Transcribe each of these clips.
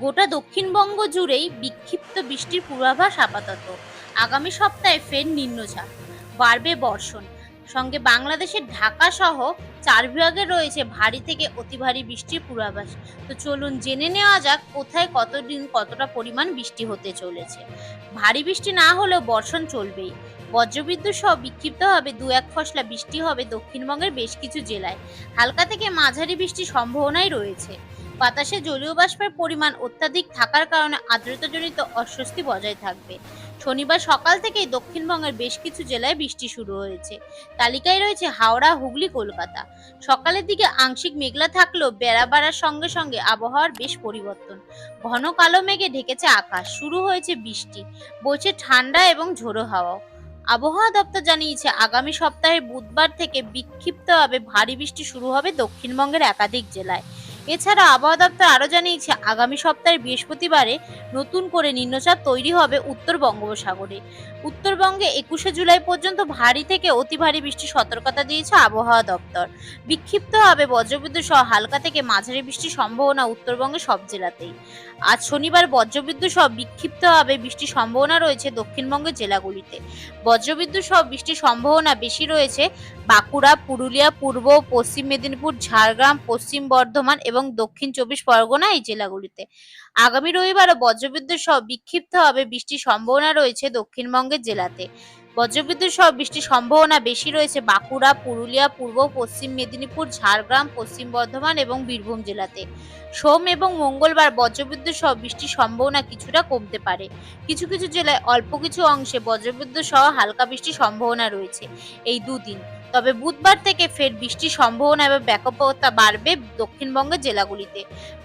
গোটা দক্ষিণবঙ্গ জুড়েই বিক্ষিপ্ত বৃষ্টির পূর্বাভাস আপাতত। আগামী সপ্তাহে ফের নিম্নচাপ। বাড়বে বর্ষণ। সঙ্গে বাংলাদেশের ঢাকা সহ চার বিভাগে রয়েছে ভারী থেকে অতি ভারী বৃষ্টির পূর্বাভাস। তো চলুন জেনে নেওয়া যাক কোথায় কতদিন কতটা পরিমাণ বৃষ্টি হতে চলেছে। ভারী বৃষ্টি না হলেও বর্ষণ চলবেই। বজ্রবিদ্যুৎ সহ বিক্ষিপ্তভাবে দু এক ফসলা বৃষ্টি হবে দক্ষিণবঙ্গের বেশ কিছু জেলায়। হালকা থেকে মাঝারি বৃষ্টির সম্ভাবনাই রয়েছে। বাতাসে জলীয় বাষ্পের পরিমাণ অত্যাধিক থাকার কারণে আর্দ্রতাজনিত অস্বস্তি বজায় থাকবে। শনিবার সকাল থেকেই দক্ষিণবঙ্গের বেশ কিছু জেলায় বৃষ্টি শুরু হয়েছে। তালিকায় রয়েছে হাওড়া, হুগলি, কলকাতা। সকালের দিকে আংশিক মেঘলা থাকলেও বেড়া বাড়ার সঙ্গে সঙ্গে আবহাওয়ার বেশ পরিবর্তন। ঘন কালো মেঘে ঢেকেছে আকাশ। শুরু হয়েছে বৃষ্টি। বইছে ঠান্ডা এবং ঝোড়ো হাওয়াও। আবহাওয়া দপ্তর জানিয়েছে, আগামী সপ্তাহে বুধবার থেকে বিক্ষিপ্তভাবে ভারী বৃষ্টি শুরু হবে দক্ষিণবঙ্গের একাধিক জেলায়। এছাড়া আবহাওয়া দপ্তর আরও জানিয়েছে, আগামী সপ্তাহের বৃহস্পতিবারে নতুন করে নিম্নচাপ তৈরি হবে উত্তর বঙ্গোপসাগরে। উত্তরবঙ্গে একুশে জুলাই পর্যন্ত ভারী থেকে অতি ভারী বৃষ্টির সতর্কতা দিয়েছে আবহাওয়া দপ্তর। বিক্ষিপ্তভাবে বজ্রবিদ্যুৎ সহ হালকা থেকে মাঝারি বৃষ্টির সম্ভাবনা উত্তরবঙ্গে সব জেলাতেই। আজ শনিবার বজ্রবিদ্যুৎ সহ বিক্ষিপ্তভাবে বৃষ্টির সম্ভাবনা রয়েছে দক্ষিণবঙ্গের জেলাগুলিতে। বজ্রবিদ্যুৎ সহ বৃষ্টির সম্ভাবনা বেশি রয়েছে বাঁকুড়া, পুরুলিয়া, পূর্ব, পশ্চিম মেদিনীপুর, ঝাড়গ্রাম, পশ্চিম বর্ধমান এবং দক্ষিণ চব্বিশ পরগনা এই জেলাগুলিতে। আগামী রবিবারও বজ্রবিদ্যুৎ সহ বিক্ষিপ্তভাবে বৃষ্টির সম্ভাবনা রয়েছে দক্ষিণবঙ্গের জেলাতে। বজ্রবিদ্যুৎ সহ বৃষ্টির সম্ভাবনা বেশি রয়েছে বাঁকুড়া, পুরুলিয়া, পূর্ব, পশ্চিম মেদিনীপুর, ঝাড়গ্রাম, পশ্চিম বর্ধমান এবং বীরভূম জেলাতে। সোম এবং মঙ্গলবার বজ্রবিদ্যুৎ সহ বৃষ্টির সম্ভাবনা কিছুটা কমতে পারে। কিছু কিছু জেলায় অল্প কিছু অংশে বজ্রবিদ্যুৎ সহ হালকা বৃষ্টির সম্ভাবনা রয়েছে। এই দুদিন তবে বুধবার থেকে ফের বৃষ্টির সম্ভাবনা এবং ব্যাপকতা বাড়বে দক্ষিণবঙ্গের জেলাগুলিতে।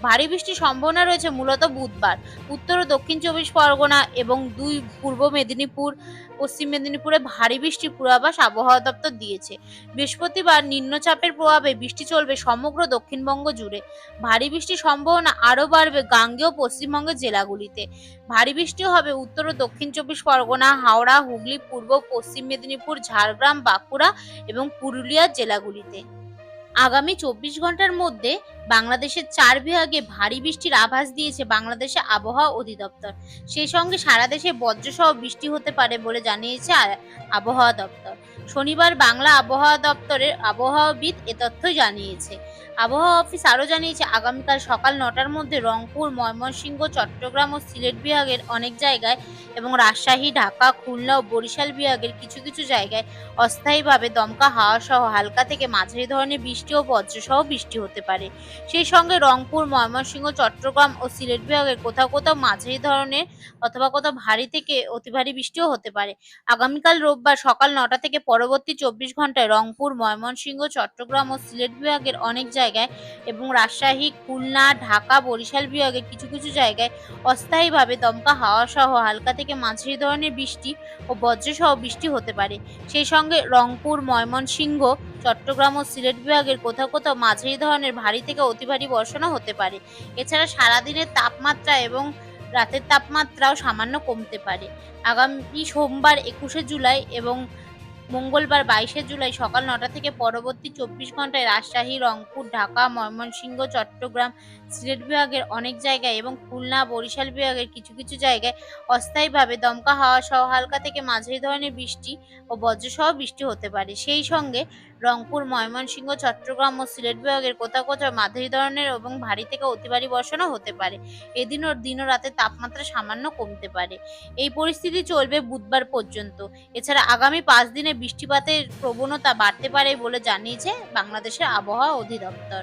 ভারী বৃষ্টির সম্ভাবনা রয়েছে মূলত বুধবার। উত্তর ও দক্ষিণ চব্বিশ পরগনা এবং দুই পূর্ব মেদিনীপুর, পশ্চিম মেদিনীপুরে ভারী বৃষ্টির পূর্বাভাস আবহাওয়া দপ্তর দিয়েছে। বৃহস্পতিবার নিম্নচাপের প্রভাবে বৃষ্টি চলবে সমগ্র দক্ষিণবঙ্গ জুড়ে। ভারী বৃষ্টির সম্ভাবনা আরও বাড়বে গাঙ্গেয় পশ্চিমবঙ্গের জেলাগুলিতে। ভারী বৃষ্টি হবে উত্তর ও দক্ষিণ চব্বিশ পরগনা, হাওড়া, হুগলি, পূর্ব, পশ্চিম মেদিনীপুর, ঝাড়গ্রাম, বাঁকুড়া এবং পুরুলিয়ার জেলাগুলিতে। আগামী চব্বিশ ঘণ্টার মধ্যে বাংলাদেশের চার বিভাগে ভারী বৃষ্টির আভাস দিয়েছে বাংলাদেশের আবহাওয়া অধিদপ্তর। সেই সঙ্গে সারা দেশে বজ্রসহ বৃষ্টি হতে পারে বলে জানিয়েছে আবহাওয়া দপ্তর। শনিবার বাংলা আবহাওয়া দপ্তরের আবহাওয়াবিদ এ তথ্য জানিয়েছে। আবহাওয়া অফিস আরও জানিয়েছে, আগামীকাল সকাল নটার মধ্যে রংপুর, ময়মনসিংহ, চট্টগ্রাম ও সিলেট বিভাগের অনেক জায়গায় এবং রাজশাহী, ঢাকা, খুলনা ও বরিশাল বিভাগের কিছু কিছু জায়গায় অস্থায়ীভাবে দমকা হাওয়া সহ হালকা থেকে মাঝারি ধরনের বৃষ্টি ও বজ্রসহ বৃষ্টি হতে পারে। সেই সঙ্গে রংপুর, ময়মনসিংহ, চট্টগ্রাম ও সিলেট বিভাগের কোথাও কোথাও মাঝারি ধরনের অথবা কোথাও ভারী থেকে অতি ভারী বৃষ্টিও হতে পারে। আগামীকাল রোববার সকাল নটা থেকে পরবর্তী চব্বিশ ঘন্টায় রংপুর, ময়মনসিংহ, চট্টগ্রাম ও সিলেট বিভাগের অনেক জায়গায় এবং রাজশাহী, খুলনা, ঢাকা, বরিশাল বিভাগের কিছু কিছু জায়গায় অস্থায়ীভাবে দমকা হাওয়া সহ হালকা থেকে মাঝারি ধরনের বৃষ্টি ও বজ্রসহ বৃষ্টি হতে পারে। সেই সঙ্গে রংপুর, ময়মনসিংহ, চট্টগ্রাম ও সিলেট বিভাগের কোথাও কোথাও মাঝারি ধরনের ভারী থেকে অতি ভারী বর্ষণও হতে পারে। এছাড়া সারাদিনের তাপমাত্রা এবং রাতের তাপমাত্রাও সামান্য কমতে পারে। আগামী সোমবার একুশে জুলাই এবং মঙ্গলবার বাইশে জুলাই সকাল নটা থেকে পরবর্তী চব্বিশ ঘন্টায় রাজশাহী, রংপুর, ঢাকা, ময়মনসিংহ, চট্টগ্রাম, সিলেট বিভাগের অনেক জায়গায় এবং খুলনা, বরিশাল বিভাগের কিছু কিছু জায়গায় অস্থায়ীভাবে দমকা হাওয়া সহ হালকা থেকে মাঝারি ধরনের বৃষ্টি ও বজ্রসহ বৃষ্টি হতে পারে। সেই সঙ্গে রংপুর, ময়মনসিংহ, চট্টগ্রাম ও সিলেট বিভাগের কোথাও কোথাও মাঝারি ধরনের এবং ভারী থেকে অতি ভারী বর্ষণও হতে পারে। এদিন ও দিন ও রাতের তাপমাত্রা সামান্য কমতে পারে। এই পরিস্থিতি চলবে বুধবার পর্যন্ত। এছাড়া আগামী পাঁচ দিনে বৃষ্টিপাতের প্রবণতা বাড়তে পারে বলে জানিয়েছে বাংলাদেশের আবহাওয়া অধিদপ্তর।